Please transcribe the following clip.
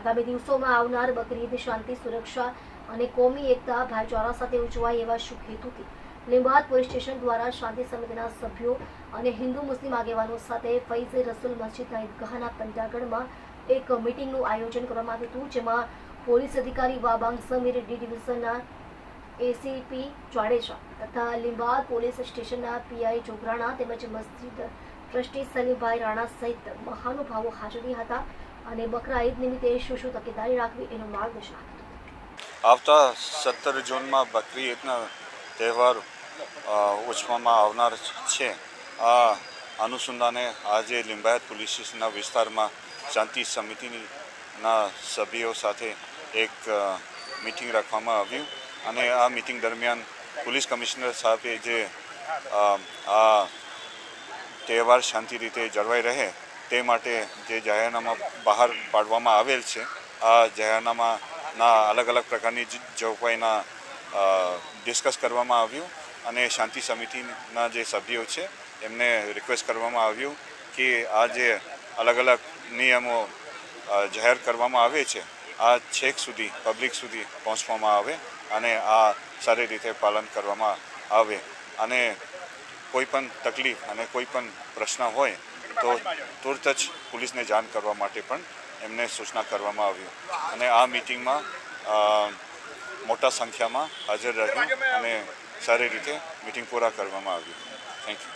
આગામી દિવસોમાં આવનાર બકરી શાંતિ, સુરક્ષા અને કોમી એકતા ભાઈચારા સાથે ઉજવાય એવા શુભ હેતુથી લીંબાદ પોલીસ સ્ટેશન દ્વારા શાંતિ સમિતિના સભ્યો અને હિન્દુ, મુસ્લિમ આગેવાનો સાથે ફૈઝ રસુલ મસ્જિદના ઈદગાહના પંડાગઢમાં એક મીટિંગનું આયોજન કરવામાં આવ્યું હતું, જેમાં પોલીસ અધિકારી વાબાંગ સમીર, ડી ડિવિઝનના એસીપી જાડેજા તથા લીંબાદ પોલીસ સ્ટેશનના પીઆઈ જોગરાણા તેમજ મસ્જિદ ટ્રસ્ટી સલીમભાઈ રાણા સહિત મહાનુભાવો હાજરી હતા. અને બકરા ઈદ નિમિત્તે શું શું તકેદારી રાખવી એનું માર્ગદર્શન આવતા સત્તર જૂનમાં બકરી ઈદના તહેવાર ઉજવવામાં આવનાર છે. આ અનુસંધાને આજે લિંબાયત પોલીસ સ્ટેશનના વિસ્તારમાં શાંતિ સમિતિના સભ્યો સાથે એક મિટિંગ રાખવામાં આવ્યું અને આ મિટિંગ દરમિયાન પોલીસ કમિશનર સાહેબે જે આ તહેવાર શાંતિ રીતે જળવાઈ રહે તે માટે જે જાહેરનામા બહાર પાડવામાં આવેલ છે, આ જાહેરનામાના અલગ અલગ પ્રકારની જોગવાઈના ડિસ્કસ કરવામાં આવ્યું અને શાંતિ સમિતિના જે સભ્યો છે, એમને રિક્વેસ્ટ કરવામાં આવ્યું કે આ જે અલગ અલગ નિયમો જાહેર કરવામાં આવે છે, આ છેક સુધી પબ્લિક સુધી પહોંચવામાં આવે અને આ સારી રીતે પાલન કરવામાં આવે. અને કોઈ પણ તકલીફ અને કોઈ પણ પ્રશ્ન હોય તો તુરત જ પોલીસને જાણ કરવા માટે પણ એમને સૂચના કરવામાં આવ્યું અને આ મિટિંગમાં મોટા સંખ્યામાં હાજર રહ્યું અને સારી રીતે મિટિંગ પૂરા કરવામાં આવ્યું થેન્ક યુ